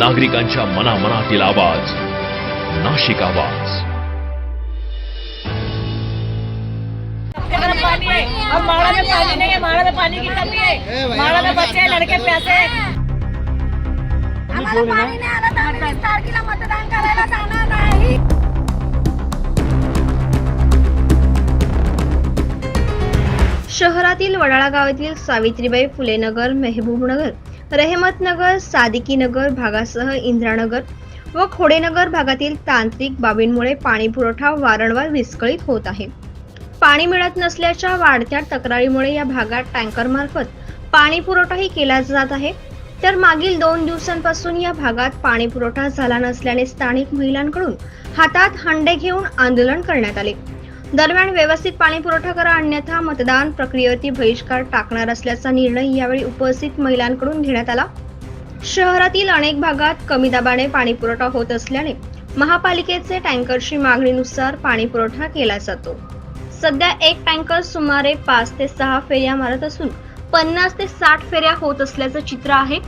नागरिकांच्या मनामनातील आवाज नाशिक आवाज. गरम पानी है अब माड़ा में पानी नहीं है माड़ा में पानी की कमी है माड़ा में बच्चे हैं लड़के प्यासे. हैं आम्हाला पाणी नाही आलं तर आम्ही वीस तारखेला मतदान करायला जाणार नाही. शहरातील वडाळा गावातील सावित्रीबाई फुले नगर मेहबूबनगर. रहमतनगर सादिकीनगर भागासह इंद्रानगर व खोडेनगर भागातील तांत्रिक बाबींमुळे पाणी पुरवठा वारंवार विस्कळीत होत आहे. पाणी मिळत नसल्याच्या वाढत्या तक्रारीमुळे या भागात टँकरमार्फत पाणी पुरवठाही केला जात आहे. तर मागील दोन दिवसांपासून या भागात पाणी पुरवठा झाला नसल्याने स्थानिक महिलांकडून हातात हंडे घेऊन आंदोलन करण्यात आले. दरम्यान व्यवस्थित पाणी पुरवठा करा अन्यथा मतदान प्रक्रियेवरती बहिष्कार टाकणार असल्याचा निर्णय यावेळी उपस्थित महिलांकडून घेण्यात आला. शहरातील अनेक भागात कमी दाबाने पाणी पुरवठा होत असल्याने महापालिकेचे टँकरची मागणीनुसार पाणी पुरवठा केला जातो. सध्या एक टँकर सुमारे पाच ते सहा फेऱ्या मारत असून पन्नास ते साठ फेऱ्या होत असल्याचं चित्र आहे.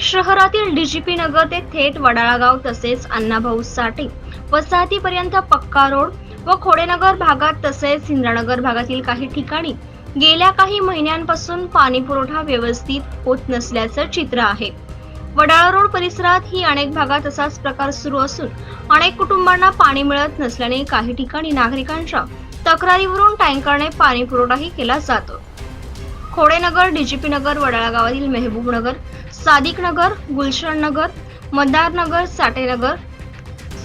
शहरातील डीजीपी नगर ते थेट वडाळागाव तसेच अण्णाभाऊ साठे वसाहतीपर्यंत पक्का रोड व खोडेनगर भागात तसेच इंद्रानगर भागातील काही ठिकाणी गेल्या काही महिन्यांपासून पाणी पुरवठा व्यवस्थित होत नसल्याचं चित्र आहे. वडाळा रोड परिसरात ही अनेक भागात असाच प्रकार सुरू असून अनेक कुटुंबांना पाणी मिळत नसल्याने काही ठिकाणी नागरिकांच्या तक्रारीवरून टँकरने पाणी पुरवठाही केला जातो. खोडेनगर डीजीपी नगर वडाळा गावातील मेहबूब नगर सादिक नगर गुलशन नगर मदार नगर साटेनगर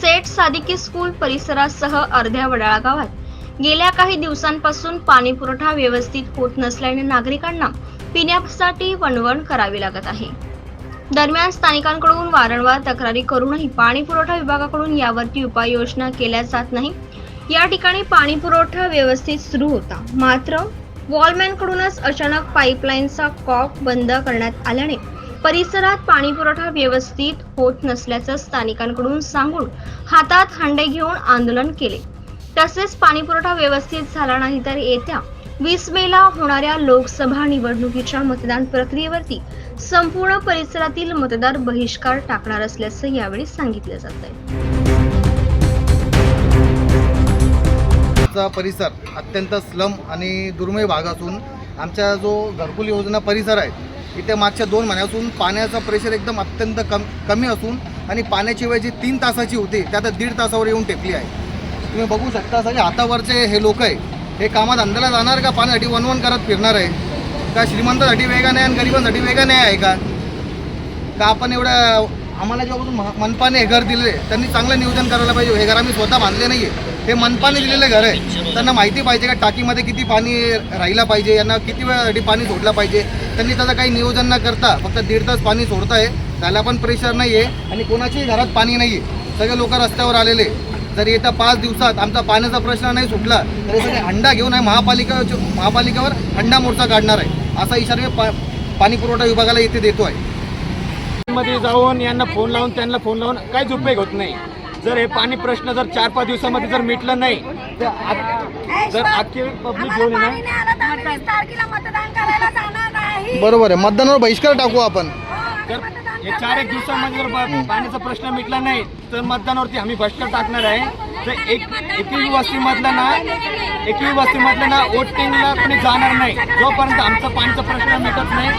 सेठ सादिकी स्कूल परिसरासह अर्ध्या वडाळा गावात गेल्या काही दिवसांपासून पाणी पुरवठा व्यवस्थित होत नसल्याने नागरिकांना पिण्यासाठी वणवण करावी लागत आहे. दरम्यान स्थानिकांकडून वारंवार तक्रारी करूनही पाणी पुरवठा विभागाकडून यावरती उपाययोजना केल्या जात नाही. या ठिकाणी पाणी पुरवठा व्यवस्थित सुरू होता. मात्र वॉलमॅनकडूनच अचानक पाईपलाईनचा कॉक बंद करण्यात आल्याने परिसरात पाणी पुरवठा व्यवस्थित होत नसल्याचं स्थानिकांकडून सांगून हातात हंडे घेऊन आंदोलन केले. तसेच पाणी पुरवठा व्यवस्थित झाला नाही तर येत्या वीस मेला होणाऱ्या लोकसभा निवडणुकीच्या मतदान प्रक्रियेवरती संपूर्ण परिसरातील मतदार बहिष्कार टाकणार असल्याचं यावेळी सांगितलं जात आहे परिसर अत्यंत स्लम आणि दुर्मिळ भाग असून आमच्या जो घरकुल योजना परिसर आहे इथे मागच्या दोन महिन्यापासून पाण्याचा प्रेशर एकदम अत्यंत कम कमी असून आणि पाण्याची वेळ जी तीन तासाची होती त्या आता दीड तासावर येऊन टेकली आहे. तुम्ही बघू शकता सगळे हातावरचे हे लोक आहे. हे कामात अंधाला जाणार का? पाण्यासाठी वनवन करत फिरणार आहे. का श्रीमंतासाठी वेगा नाही आणि गरिबांसाठी वेगा नाही आहे का? का आपण एवढं आम्हाला जेव्हापासून मनपाने हे घर दिले त्यांनी चांगलं नियोजन करायला पाहिजे. हे घर आम्ही स्वतः बांधले नाही आहे हे मनपाने दिलेलं घर आहे. त्यांना माहिती पाहिजे का टाकीमध्ये किती पाणी राहिला पाहिजे यांना किती वेळासाठी पाणी सोडलं पाहिजे? त्यांनी त्याचं काही नियोजन न करता फक्त दीड तास पाणी सोडताय. त्याला पण प्रेशर नाही आहे आणि कोणाच्याही घरात पाणी नाही आहे सगळे लोक रस्त्यावर आलेले जर येत्या पाच दिवसात आमचा पाण्याचा प्रश्न नाही सुटला तरी सगळे हंडा घेऊन आहे. महापालिका महापालिकेवर हंडा मोर्चा काढणार आहे. असा इशारा मी पा पाणी पुरवठा विभागाला इथे देतो आहे मध्ये जाऊन यांना फोन लावून त्यांना फोन लावून काहीच उपयोग होत नाही. जर हे पाणी प्रश्न जर चार पाच दिवसामध्ये जर मिटलं नाही तर आ- जर पब्लिक घेऊन तर बरोबर आहे. मतदानावर बहिष्कार टाकू आपण. हो, जर आम्ही मतदान हे चार एक दिवसामध्ये जर ब- पाण्याचा प्रश्न मिटला नाही तर मतदानावरती आम्ही बहिष्कार टाकणार आहे. तर एक एकवी वस्तीमधलं ना एकवी वस्तीमधलं ना वोटिंगला कोणी जाणार नाही. जोपर्यंत आमचा पाण्याचा प्रश्न मिटत नाही.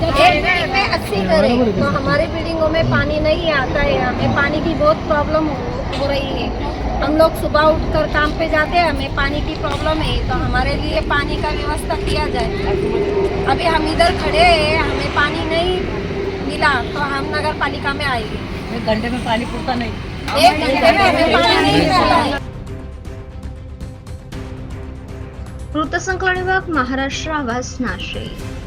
एक दिन में अस्सी करें तो हमारे बिल्डिंगों में पानी नहीं आता है हमें पानी की बहुत प्रॉब्लम हो, हो रही है। हम लोग सुबह उठकर काम पे जाते हैं हमें पानी की प्रॉब्लम है तो हमारे लिए पानी का व्यवस्था किया जाए। अभी हम इधर खड़े हैं हमें पानी नहीं मिला तो हम नगर पालिका में आएंगे एक घंटे में पानी पूरता नहीं। एक घंटे में हमें पानी नहीं मिलता है वृत्तसंकलन विभाग महाराष्ट्र आवाज नाशिक।